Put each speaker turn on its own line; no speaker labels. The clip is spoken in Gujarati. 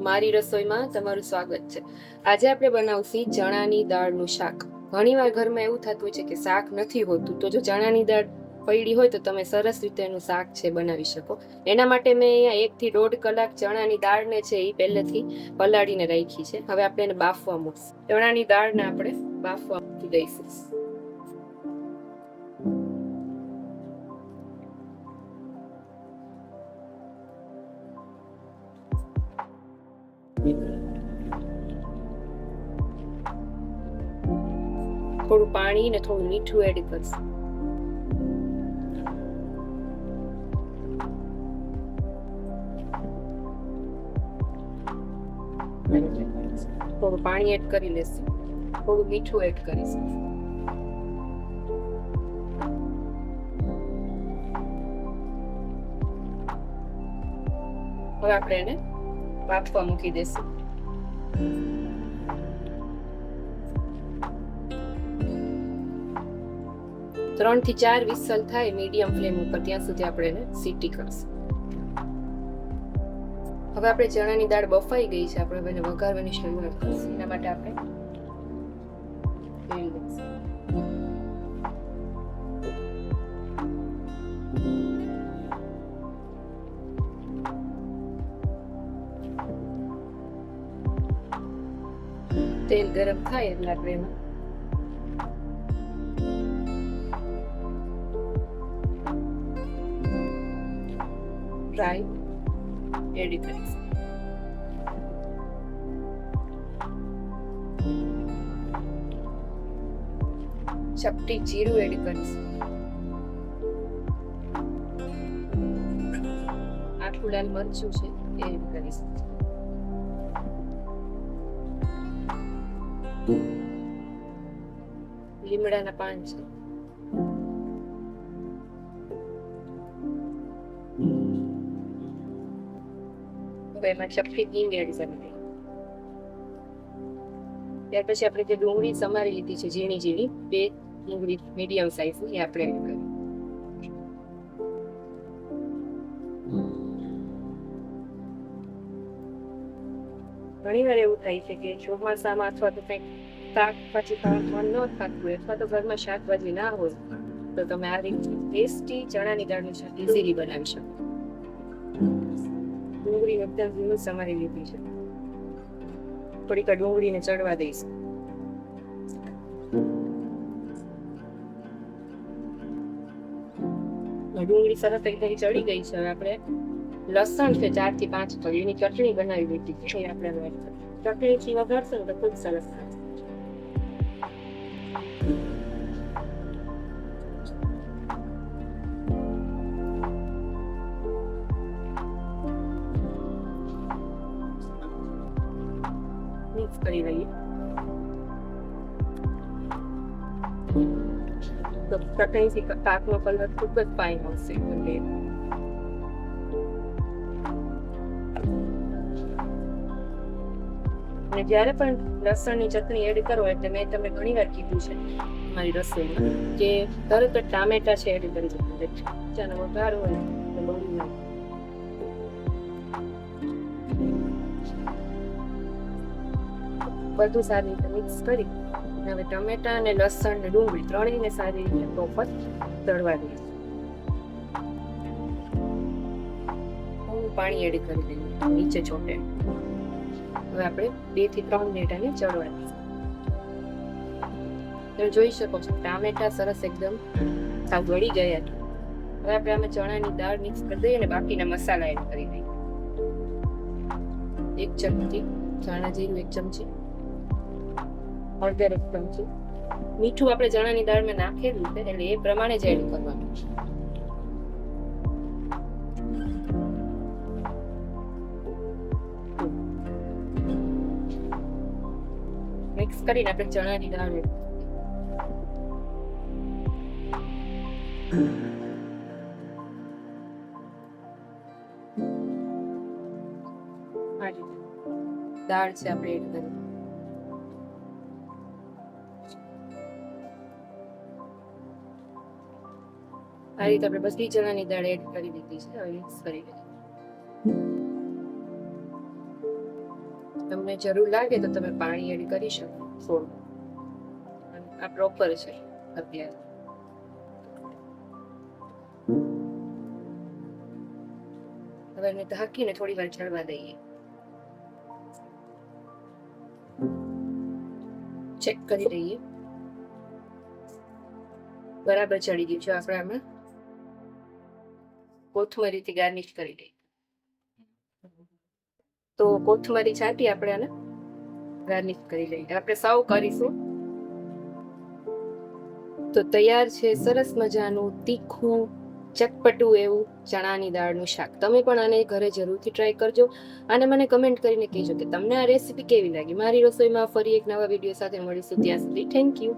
મારી રસોઈમાં તમારું સ્વાગત છે. આજે આપણે બનાવશી ચણાની દાળનું શાક. ઘણીવાર ઘરમાં એવું થતું છે કે શાક નથી હોતું, તો જો ચણાની દાળ પડી હોય તો તમે સરસ રીતે એનું શાક છે બનાવી શકો. એના માટે મેં અહીંયા એકથી દોઢ કલાક ચણાની દાળને છે એ પહેલેથી પલાળીને રાખી છે. હવે આપણે એને બાફવા મૂકશું. ચણાની દાળને આપણે બાફવા મૂકી દઈશું. થોડું પાણી ને થોડું મીઠું એડ કરશું. થોડું પાણી એડ કરી લેશું. થોડું મીઠું એડ કરીશું. હવે આપણે એને બાફવા મૂકી દઈશું ત્રણથી ચાર વિસલ થાય મીડિયમ ફ્લેમ ઉપર, ત્યાં સુધી આપણે એને સીટી કરશું. હવે આપણે ચણાની દાળ બફાઈ ગઈ છે, આપણે એને વઘારવાની શરૂઆત કરીશું. એના માટે આપણે તેલ ગરમ થાય એટલે આપણે એમાં ડ્રાય એડ કરીશ ચપટી જીરું એડ કરીશ આખું લાલ મરચું છે એ એડ કરીશ. લીમડાના પાન છે. એમાં ચપટી એડ કરી ત્યાર પછી આપણે જે ડુંગળી સમારી લીધી છે, ઝીણી ઝીણી, બે ડુંગળી મીડિયમ સાઈઝની એ આપણે એડ કરી. ઘણી વાર એવું થાય છે કે ચોમાસામાં અથવા તો કંઈક શાક પછી ખાવાનું ન થતું હોય, અથવા તો ઘરમાં શાકભાજી ના હોય, તો તમે આ રીતે ટેસ્ટી ચણાની દાળનું શાક ઇઝીલી બનાવી શકો. ડુંગળી એકદમ ઝીણું સમારી લીધી છે. થોડીક ડુંગળીને ચડવા દઈશ. ડુંગળી સરસ એકદમ ચડી ગઈ છે. હવે આપણે લસણ છે ચારથી પાંચ એની ચટણી બનાવી લીધી. છે આપણે ચટણી થી વગર તો ખૂબ સરસ થશે કરી લઈએ ચટણીથી કાકનો કલર ખૂબ જ ફાઇન આવશે એટલે અને જ્યારે પણ લસણની ચટણી એડ કરો એટલે મેં તમને ઘણી વાર કીધું છે મારી રસોઈમાં કે તરત જ ટામેટા છે એડ કરી દેવું ચાલો વઘાર તો બહુ બધું સારી રીતે મિક્સ કરી. હવે ટમેટા અને લસણ ને ડુંગળી ત્રણેયને સારી રીતે પ્રોપર તળવા દઈએ થોડું પાણી એડ કરી દઈએ નીચે ચોટે. હવે આપણે બેથી ત્રણ મિનિટ આને ચડવા દઈએ તમે જોઈ શકો છો, ટામેટા સરસ એકદમ સાવ ગળી ગયા છે. હવે આપણે આમાં ચણાની દાળ મિક્સ કરી દઈએ અને બાકીના મસાલા એડ કરી દઈએ. એક ચમચી, ચણા જીરું એક ચમચી. હળદર એક ચમચી મીઠું આપણે ચણાની દાળમાં નાખેલું છે, એટલે એ પ્રમાણે જ એડ કરવાનું મિક્સ કરીને આપણે ચણાની દાળ એડ દાળ છે આપણે એડ કરી આ રીતે આપણે બધી ચણાની દાળ એડ કરી દીધી છે હવે મિક્સ કરી દીધી તમને જરૂર લાગે તો તમે પાણી એડ કરી શકો. થોડું આ પ્રોપર છે અત્યારે. હવે એને ઢાંકીને થોડી વાર ચડવા દઈએ. ચેક કરી લઈએ બરાબર ચડી ગયું છે આપણે આમાં કોથમરીથી ગાર્નિશ કરી લઈએ તો કોથમરી છાંટી આપણે આને ગાર્નિશ કરી લઈએ. આપણે સર્વ કરીશું. તો તૈયાર છે સરસ મજાનું, તીખું, ચટપટું એવું ચણાની દાળનું શાક. તમે પણ આને ઘરે જરૂરથી ટ્રાય કરજો. અને મને કમેન્ટ કરીને કહેજો કે તમને આ રેસીપી કેવી લાગી? મારી રસોઈમાં ફરી એક નવા વીડિયો સાથે મળીશું. ત્યાં સુધી થેન્ક યુ